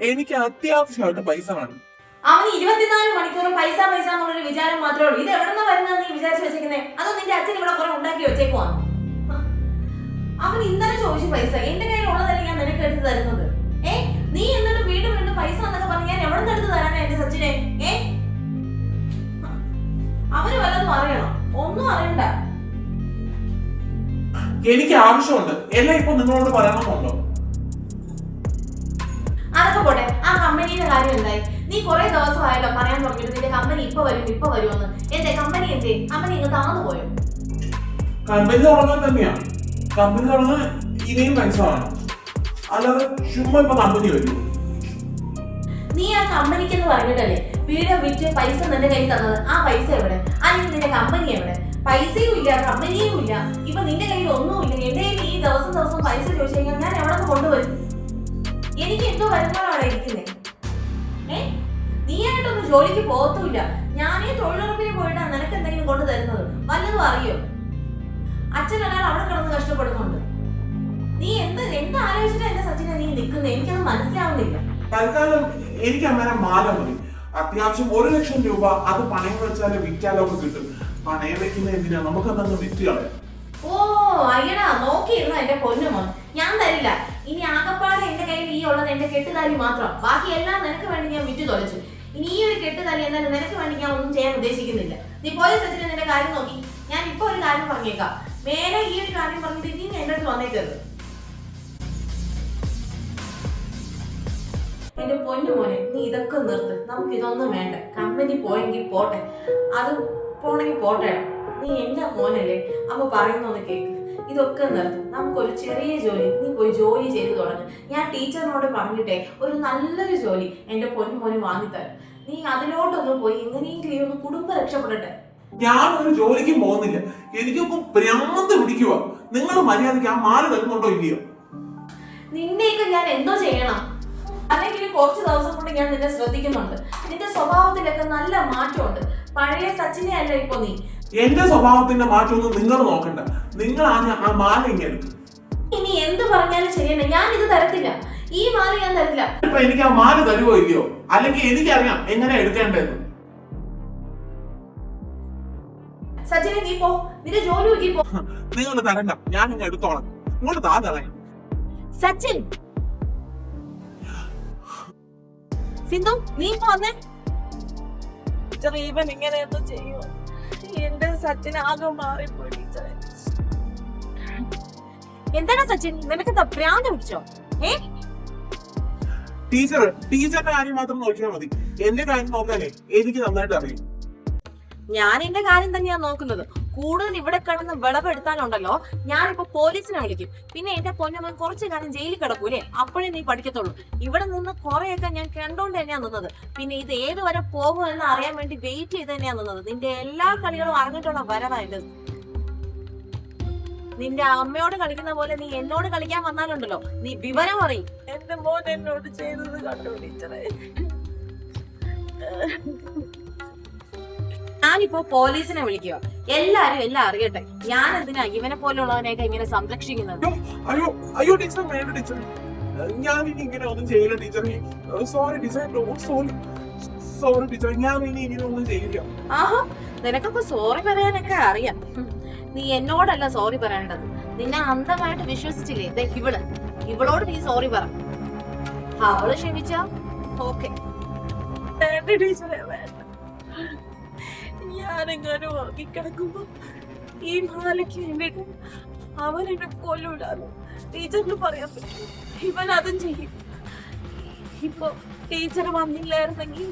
എനിക്ക് അത്യാവശ്യമായിട്ട് പൈസ വേണം. അവന് ഇരുപത്തിനാല് മണിക്കൂറും പൈസ പൈസ എന്നുള്ളൊരു വിചാരം മാത്രമേ ഉള്ളൂ. ഇത് എവിടെ നിന്ന് വരുന്നതെന്ന് നീ വിചാരിച്ചു വെച്ചേക്കുന്നേ? അതോ നിന്റെ അച്ഛൻ ഇവിടെ കുറെ ഉണ്ടാക്കി വെച്ചേക്കുവാണ് അവൻ ഇന്നലെ ചോദിച്ചു പൈസ. എന്റെ കയ്യിൽ ഉള്ളതല്ലേ ഞാൻ നിനക്ക് എടുത്ത് തരുന്നത്? ഏ? നീ എന്നിട്ട് വീണ്ടും വീണ്ടും പൈസ എന്നൊക്കെ പറഞ്ഞ് ഞാൻ എവിടെ നിന്ന് എടുത്ത് തരാനാ എന്റെ സച്ചിനെ? ഏ? അവന് വല്ലതും അറിയണം. ഒന്നും അറിയണ്ട. എനിക്ക് ആവശ്യമുണ്ട്. എല്ലാം ഇപ്പൊ നിങ്ങളോട് പറയണമെന്നുണ്ടോ അതൊക്കെ പോട്ടെ. ആ കമ്പനിയുടെ കാര്യം എന്തായി? നീ കുറെ ദിവസമായല്ലോ പറയാൻ തുടങ്ങിയിട്ട് നിന്റെ കമ്പനി ഇപ്പൊ വരും ഇപ്പൊ വരുമെന്ന്. എന്തേ കമ്പനി എന്തേ? കമ്പനി ഇങ്ങ് താന്നു പോയോ? കമ്പനി തുടങ്ങാൻ തന്നെയാ. കമ്പനി തുടങ്ങാൻ ഇനിയും മനസ്സിലാണ് അല്ലാതെ ചുമ്മാ ഇപ്പൊ കമ്പനി വരും. നീ ആ കമ്പനിക്ക് എന്ന് പറഞ്ഞിട്ടല്ലേ വീട് വിറ്റ് പൈസ നിന്റെ കയ്യിൽ തന്നത്? ആ പൈസ എവിടെ? അല്ലെങ്കിൽ നിന്റെ കമ്പനി എവിടെ? പൈസയും ഇല്ല കമ്പനിയും ഇല്ല. ഇപ്പൊ നിന്റെ കയ്യിൽ ഒന്നുമില്ല. എന്റെ കയ്യിൽ ഈ ദിവസം ദിവസം പൈസ ചോദിച്ചു കഴിഞ്ഞാൽ ഞാൻ എവിടെ കൊണ്ടുവരും? എനിക്ക് എന്തോ വരുമാനമാണ് ഇരിക്കുന്നേ. ഏ? നീയായിട്ടൊന്നും ജോലിക്ക് പോകത്തുമില്ല. ഞാനേ തൊഴിലുറപ്പിന് പോയിട്ടാണ് നിനക്ക് എന്തെങ്കിലും കൊണ്ടു തരുന്നത്. വല്ലതും അറിയോ? അച്ഛൻ ഒരാൾ അവിടെ കിടന്ന് കഷ്ടപ്പെടുന്നുണ്ട്. നീ എന്ത് എന്ത് ആലോചിച്ചിട്ടാ എന്റെ സച്ചിനെ നീ നിൽക്കുന്നത് എനിക്കത് മനസ്സിലാവുന്നില്ല. തൽക്കാലം എനിക്ക് അമ്മേനെ മാല മതി. അത്യാവശ്യം ഒരു ലക്ഷം രൂപ അത് പണയം വെച്ചാൽ വിറ്റാലോ ഒക്കെ കിട്ടും. പണയം വെക്കുന്ന എന്തിനാ? നമുക്കതങ്ങ് വിറ്റ് കളയാം. ഓ അയ്യടാ നോക്കിയിരുന്ന എന്റെ പൊന്നുമോൻ? ഞാൻ തരില്ല. ഇനി ആകപ്പാടെ ഉള്ളത് എന്റെ കെട്ടുതാലി മാത്രം. ബാക്കി എല്ലാം നിനക്ക് വേണ്ടി ഞാൻ വിറ്റു തൊലച്ചു. ഇനി ഈ ഒരു കെട്ടുതാലി എന്തായാലും നിനക്ക് വേണ്ടി ഞാൻ ഒന്നും ചെയ്യാൻ ഉദ്ദേശിക്കുന്നില്ല. നീ പോയ സച്ചിന് നിന്റെ കാര്യം നോക്കി. ഞാൻ ഇപ്പൊ ഒരു കാര്യം പറഞ്ഞേക്കാം. മേലെ ഈ ഒരു കാര്യം പറഞ്ഞിട്ട് ഇനി എന്റെ അടുത്ത് വന്നേക്കരുത്. എന്റെ പൊന്നു മോനെ നീ ഇതൊക്കെ നിർത്ത്. നമുക്ക് ഇതൊന്നും വേണ്ട. കമ്പനി പോയെങ്കിൽ പോട്ടെ. അത് പോണെങ്കിൽ പോട്ടെ നീ എന്റെ മോനല്ലേ? അപ്പൊ പറയുന്നൊന്ന് കേക്ക്. ഇതൊക്കെ നിർത്തും നമുക്കൊരു ചെറിയ ജോലി നീ പോയി ജോലി ചെയ്തു തുടങ്ങും. ഞാൻ ടീച്ചറിനോട് പറഞ്ഞിട്ടേ ഒരു നല്ലൊരു ജോലി എന്റെ പൊന്നു മോന് വാങ്ങിത്തരാം. നീ അതിലോട്ടൊന്ന് പോയി എങ്ങനെയെങ്കിലും ഒന്ന് കുടുംബം രക്ഷപ്പെടട്ടെ. ഞാൻ ഒരു ജോലിക്കും പോകുന്നില്ല. എനിക്കൊക്കെ ഭ്രാന്ത് പിടിക്കുക നിങ്ങൾ മര്യാദയ്ക്ക് ആ മാല തരുന്നുണ്ടോ ഇല്ലയോ? നിന്നെയൊക്കെ ഞാൻ എന്തോ ചെയ്യണം. അല്ലെങ്കിൽ കുറച്ച് ദിവസം കൊണ്ട് ഞാൻ നിന്നെ ശ്രദ്ധിക്കുന്നുണ്ട്. നിന്റെ സ്വഭാവത്തിലൊക്കെ നല്ല മാറ്റമുണ്ട്. പഴയ സച്ചിനെ അല്ല ഇപ്പൊ നീ. എന്റെ സ്വഭാവത്തിന്റെ മാറ്റമൊന്നും നിങ്ങൾ നോക്കണ്ട. നിങ്ങൾ ആദ്യം ആ മാല ഇങ്ങനെ ഇനി എന്ത് പറഞ്ഞാലും ശരിയല്ല. ഞാൻ ഇത് തരത്തില്ല. ഈ മാല ഞാൻ തരത്തില്ല. ഇപ്പൊ എനിക്ക് ആ മാല തരുമോ ഇല്ലയോ? അല്ലെങ്കിൽ എനിക്കറിയാം എങ്ങനെ എടുക്കേണ്ടതെന്ന്. സച്ചിനെ നീ പോ. നിന്റെ ജോലി നോക്കി പോ. നിങ്ങൾ തരണ്ട. ഞാൻ ഇങ്ങ് എടുത്തോളാം. ഇങ്ങോട്ട് താ തറയാം സച്ചിൻ സിന്ധു നീ പോന്നെ വന്നേ. ടീച്ചർ ഇവൻ ഇങ്ങനെയൊന്നും ചെയ്യോ എന്റെ സച്ചിൻ ആകെ മാറിപ്പോയി ടീച്ചറെ എന്താണ് സച്ചിൻ? നിനക്ക് ഭ്രാന്ത് പിടിച്ചോ? ഏ? ടീച്ചർ ടീച്ചറിന്റെ കാര്യം മാത്രം നോക്കിയാൽ മതി. എന്റെ കാര്യം നോക്കാനേ എനിക്ക് നന്നായിട്ട് അറിയാം. ഞാൻ എന്റെ കാര്യം തന്നെയാ നോക്കുന്നത്. കൂടുതൽ ഇവിടെ കിടന്ന് വിളവെടുത്താലുണ്ടല്ലോ ഞാനിപ്പോ പോലീസിനെ വിളിക്കും. പിന്നെ എന്റെ പൊന്നമ്മൻ കുറച്ചു കാലം ജയിലിൽ കിടക്കൂലേ? അപ്പോഴേ നീ പഠിക്കത്തുള്ളൂ. ഇവിടെ നിന്ന് കുറെയൊക്കെ ഞാൻ കണ്ടോണ്ട് തന്നെയാ നിന്നത്. പിന്നെ ഇത് ഏത് വരെ പോകും എന്ന് അറിയാൻ വേണ്ടി വെയിറ്റ് ചെയ്ത് തന്നെയാ നിന്നത്. നിന്റെ എല്ലാ കളികളും അറിഞ്ഞിട്ടുള്ള വരവായത് നിന്റെ അമ്മയോട് കളിക്കുന്ന പോലെ നീ എന്നോട് കളിക്കാൻ വന്നാലുണ്ടല്ലോ. നീ വിവരം അറിയും എന്റെ മോൻ എന്നോട് ചെയ്തത് കണ്ടു ടീച്ചറെ? ഞാനിപ്പോ പോലീസിനെ വിളിക്കുക. എല്ലാരും എല്ലാം അറിയട്ടെ. ഞാൻ എന്തിനാ ഇവനെ പോലുള്ളവനെയൊക്കെ ഇങ്ങനെ സംരക്ഷിക്കുന്നത്? അയ്യോ അയ്യോ ടീച്ചർ വേണ്ട ടീച്ചർ ഞാൻ ഇനി ഇങ്ങനെ ഒന്നും ചെയ്യില്ല teacher sorry teacher sorry sorry teacher ഞാൻ ഇനി ഇങ്ങനെ ഒന്നും ചെയ്യില്ല. ആഹാ നിനക്കൊക്കെ സോറി പറയാനൊക്കെ അറിയാം. നീ എന്നോടല്ല സോറി പറയേണ്ടത്. നിന്നെ അന്ധമായിട്ട് വിശ്വസിച്ചില്ലേ? ദേ ഇവൾ. ഇവളോട് നീ സോറി പറ. അവൾ ക്ഷമിച്ച? ഓക്കെ ടീച്ചറെ വേണ്ട ഞാനെങ്ങനെ ഈ മാലയ്ക്ക് വേണ്ടിട്ട് അവൻ എന്നെ കൊല്ലൂലാന്ന് ടീച്ചറിന് പറയാൻ പറ്റും. ഇവൻ അതും ചെയ്യും. ഇപ്പൊ ടീച്ചർ വന്നില്ലായിരുന്നെങ്കിൽ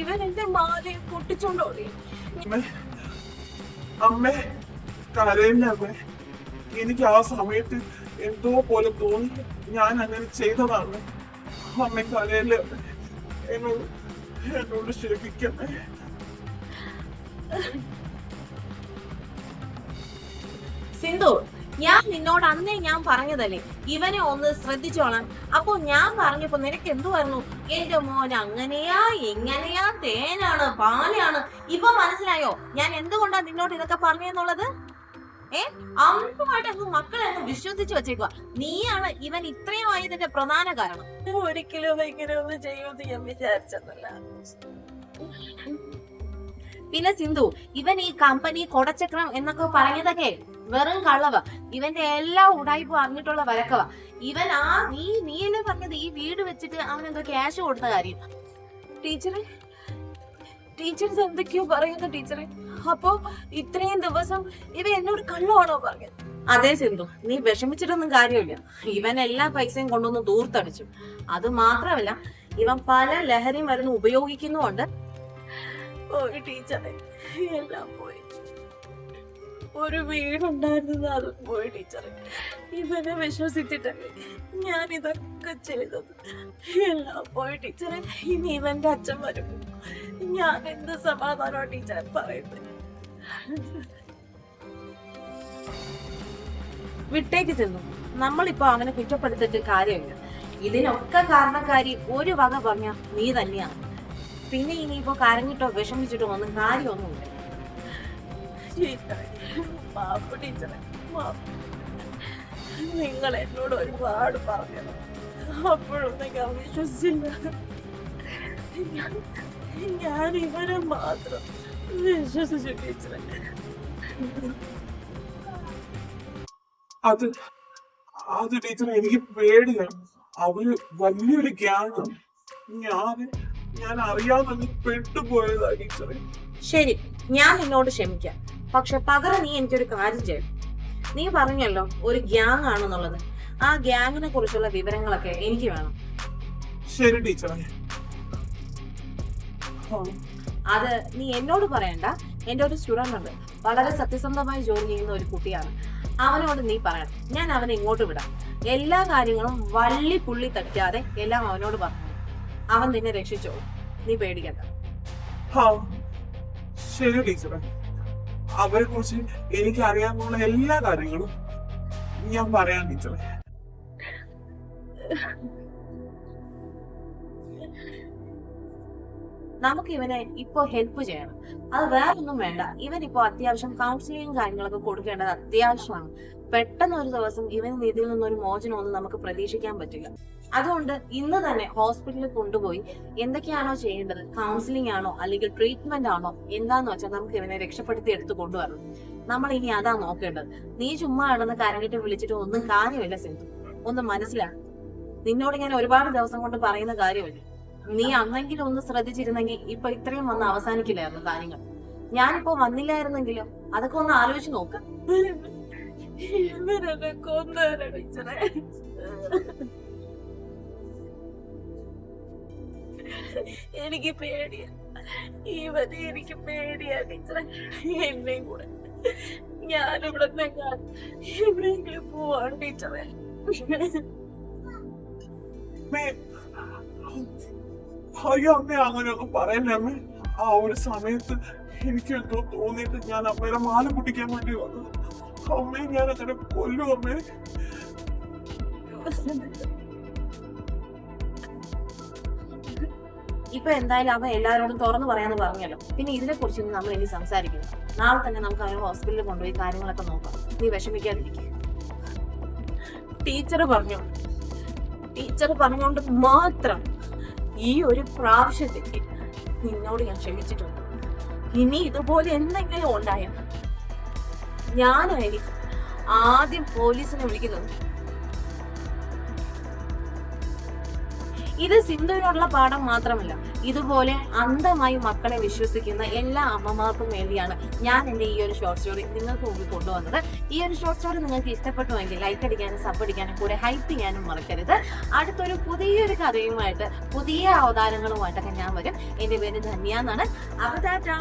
ഇവൻ എന്റെ മാലയെ പൊട്ടിച്ചോണ്ട് അമ്മേ കരയില്ല അമ്മേ. എനിക്ക് ആ സമയത്ത് എന്തോ പോലെ തോന്നി. ഞാൻ അങ്ങനെ ചെയ്തതാണ്. അമ്മ കരയില്ല എന്നോട് എന്നോട് ക്ഷമിക്കണേ സിന്ധു ഞാൻ നിന്നോട് അന്നേ ഞാൻ പറഞ്ഞതല്ലേ? ഇവനെ ഒന്ന് ശ്രദ്ധിച്ചോളാം അപ്പൊ ഞാൻ പറഞ്ഞപ്പോ നിനക്ക് എന്തുവായിരുന്നു എന്റെ മോൻ അങ്ങനെയാ എങ്ങനെയാ തേനാണ് പാലാണ് ഇപ്പൊ മനസ്സിലായോ? ഞാൻ എന്തുകൊണ്ടാ നിന്നോട് ഇതൊക്കെ പറഞ്ഞെന്നുള്ളത്? ഏ? അമ്പമായിട്ട് അങ്ങ് മക്കളെ അങ്ങ് വിശ്വസിച്ച് വെച്ചേക്കുക നീയാണ് ഇവൻ ഇത്രയും ആയതിന്റെ പ്രധാന കാരണം. ഒരിക്കലും ഇങ്ങനെ ഒന്നും ചെയ്യുമെന്ന് ഞാൻ വിചാരിച്ചതല്ല. പിന്നെ സിന്ധു ഇവൻ ഈ കമ്പനി കൊടച്ചക്രം എന്നൊക്കെ പറഞ്ഞതൊക്കെ വെറും കള്ളവ. ഇവന്റെ എല്ലാ ഉടായ്പും അറിഞ്ഞിട്ടുള്ള വരക്കവ. ഇവൻ ആ നീ നീയല്ലേ പറഞ്ഞത്? ഈ വീട് വെച്ചിട്ട് അവൻ എന്തോ ക്യാഷ് കൊടുത്ത കാര്യം. ടീച്ചറെ ടീച്ചേഴ്സ് എന്തൊക്കെയോ പറയുന്നു ടീച്ചറെ. അപ്പോ ഇത്രയും ദിവസം ഇവ എന്നോട് കള്ളമാണോ പറഞ്ഞത്? അതെ സിന്ധു നീ വിഷമിച്ചിട്ടൊന്നും കാര്യമില്ല. ഇവൻ എല്ലാ പൈസയും കൊണ്ടൊന്ന് ദൂർത്തടിച്ചു അത് മാത്രമല്ല ഇവൻ പല ലഹരി മരുന്ന് ഉപയോഗിക്കുന്നുമുണ്ട്. ഒരു ടീച്ചറെ എല്ലാം പോയി. ഒരു വീടുണ്ടായിരുന്നത് അതും പോയി ടീച്ചറെ ഇവനെ വിശ്വസിച്ചിട്ടല്ലേ ഞാൻ ഇതൊക്കെ ചെയ്തത്. എല്ലാം പോയി ടീച്ചറെ ഇനി ഇവന്റെ അച്ഛൻ വരും. ഞാൻ എന്ത് സമാധാനോ ടീച്ചറെ പറയുന്നത്. വിട്ടേക്ക് ചെന്നു. നമ്മളിപ്പോ അങ്ങനെ കുറ്റപ്പെടുത്തിട്ട് കാര്യമില്ല. ഇതിനൊക്കെ കാരണക്കാരി ഒരു വക പറഞ്ഞ നീ തന്നെയാണ് പിന്നെ ഇനി ഇനിയിപ്പോ കരഞ്ഞിട്ടോ വിഷമിച്ചിട്ടോ ഒന്നും കാര്യമൊന്നുമില്ല. മാപ്പ് ടീച്ചറെ മാപ്പ്. നിങ്ങൾ എന്നോട് ഒരുപാട് പറഞ്ഞത്. അപ്പോഴൊന്നും ഞാൻ വിശ്വസിച്ചില്ല. ഞാൻ- ഇവരെ മാത്രം വിശ്വസിച്ചു ടീച്ചറെ. അത് അത് ടീച്ചർ എനിക്ക് പേടിയാണ്. അവർ വലിയൊരു ഗ്യാങ് ഞാൻ ഞാൻ അറിയാതെ പെട്ടുപോയതാ ടീച്ചറെ. ശരി ഞാൻ നിന്നോട് ക്ഷമിക്കാം. പക്ഷെ പകരം നീ എനിക്കൊരു കാര്യം ചെയ്യും. നീ പറഞ്ഞല്ലോ ഒരു ഗ്യാങ് ആണെന്നുള്ളത്. ആ ഗ്യാങ്ങിനെ കുറിച്ചുള്ള വിവരങ്ങളൊക്കെ എനിക്ക് വേണം. ശരി ടീച്ചറെ. അത് നീ എന്നോട് പറയണ്ട. എന്റെ ഒരു സ്റ്റുഡന്റ് ഉണ്ട്. വളരെ സത്യസന്ധമായി ജോലി ചെയ്യുന്ന ഒരു കുട്ടിയാണ്. അവനോട് നീ പറയണം. ഞാൻ അവനെ ഇങ്ങോട്ട് വിടാം. എല്ലാ കാര്യങ്ങളും വള്ളി പുള്ളി തട്ടാതെ എല്ലാം അവനോട് പറഞ്ഞു അവൻ നിന്നെ രക്ഷിച്ചോ? നീ പേടിക്കണ്ട. ശരി ടീച്ചറെ. അവരെ കുറിച്ച് എനിക്ക് അറിയാനുള്ള എല്ലാ കാര്യങ്ങളും ഞാൻ പറയാൻ ടീച്ചറെ. നമുക്ക് ഇവനെ ഇപ്പൊ ഹെൽപ്പ് ചെയ്യണം. അത് വേറെ ഒന്നും വേണ്ട. ഇവൻ ഇപ്പൊ അത്യാവശ്യം കൗൺസിലിംഗ് കാര്യങ്ങളൊക്കെ കൊടുക്കേണ്ടത് അത്യാവശ്യമാണ്. പെട്ടെന്ന് ഒരു ദിവസം ഇവൻ ഇതിൽ നിന്നൊരു മോചനമൊന്നും നമുക്ക് പ്രതീക്ഷിക്കാൻ പറ്റില്ല. അതുകൊണ്ട് ഇന്ന് തന്നെ ഹോസ്പിറ്റലിൽ കൊണ്ടുപോയി എന്തൊക്കെയാണോ ചെയ്യേണ്ടത്? കൗൺസിലിംഗ് ആണോ അല്ലെങ്കിൽ ട്രീറ്റ്മെന്റ് ആണോ? എന്താന്ന് വെച്ചാൽ നമുക്ക് ഇവനെ രക്ഷപ്പെടുത്തി എടുത്തു കൊണ്ടുവരണം. നമ്മൾ ഇനി അതാ നോക്കേണ്ടത്. നീ ചുമ്മാ ആണെന്ന് കരങ്ങിട്ട് വിളിച്ചിട്ട് ഒന്നും കാര്യമില്ല സിന്ധു. ഒന്ന് മനസ്സിലാണ് നിന്നോട് ഞാൻ ഒരുപാട് ദിവസം കൊണ്ട് പറയുന്ന കാര്യമില്ല. നീ അന്നെങ്കിലും ഒന്ന് ശ്രദ്ധിച്ചിരുന്നെങ്കിൽ ഇപ്പൊ ഇത്രയും വന്ന് അവസാനിക്കില്ലായിരുന്നു കാര്യങ്ങൾ. ഞാനിപ്പോ വന്നില്ലായിരുന്നെങ്കിലും അതൊക്കെ ഒന്ന് ആലോചിച്ച് നോക്ക്. എനിക്ക് പേടിയാ. ഈ വതി എനിക്ക് പേടിയാ. ടീച്ചറെ എന്നെയും കൂടെ. ഞാനിവിടെ എവിടെയെങ്കിലും പോവാണ് ടീച്ചറെ. അയ്യോ അമ്മ അങ്ങനെയൊക്കെ പറയല്ലേ അമ്മ. ആ ഒരു സമയത്ത് എനിക്ക് എന്തോ തോന്നിയിട്ട് ഞാൻ അമ്മയുടെ മാല പൊട്ടിക്കാൻ വേണ്ടി വന്നു അമ്മേ ഞാൻ അങ്ങനെ കൊല്ലും അമ്മേ. ഇപ്പൊ എന്തായാലും അവൻ എല്ലാവരോടും തുറന്നു പറയാന്ന് പറഞ്ഞല്ലോ. പിന്നെ ഇതിനെ കുറിച്ച് നമ്മൾ ഇനി സംസാരിക്കുന്നു നാളെ തന്നെ നമുക്ക് അവനെ ഹോസ്പിറ്റലിൽ കൊണ്ടുപോയി കാര്യങ്ങളൊക്കെ നോക്കാം. നീ വിഷമിക്കാതിരിക്കും. ടീച്ചർ പറഞ്ഞു. ടീച്ചർ പറഞ്ഞുകൊണ്ട് മാത്രം ഈ ഒരു പ്രാവശ്യത്തേക്ക് നിന്നോട് ഞാൻ ക്ഷമിച്ചിട്ടുണ്ട്. ഇനി ഇതുപോലെ എന്തെങ്കിലും ഉണ്ടായാൽ ഞാനായിരിക്കും ആദ്യം പോലീസിനെ വിളിക്കുന്നത്. ഇത് സിന്ധുവിനോടുള്ള പാഠം മാത്രമല്ല ഇതുപോലെ അന്ധമായി മക്കളെ വിശ്വസിക്കുന്ന എല്ലാ അമ്മമാർക്കും വേണ്ടിയാണ് ഞാൻ എന്റെ ഈ ഒരു ഷോർട്ട് സ്റ്റോറി നിങ്ങൾക്ക് മുമ്പിൽ കൊണ്ടുവന്നത്. ഈ ഒരു ഷോർട്ട് സ്റ്റോറി നിങ്ങൾക്ക് ഇഷ്ടപ്പെട്ടുവെങ്കിൽ ലൈക്ക് അടിക്കാനും സബ് അടിക്കാനും കൂടെ ഹൈപ്പ് ചെയ്യാനും മറക്കരുത്. അടുത്തൊരു പുതിയൊരു കഥയുമായിട്ട് പുതിയ അവതാരങ്ങളുമായിട്ടൊക്കെ ഞാൻ വരും. എന്റെ പേര് ധന്യ എന്നാണ്. അപ്പൊ ടാറ്റാ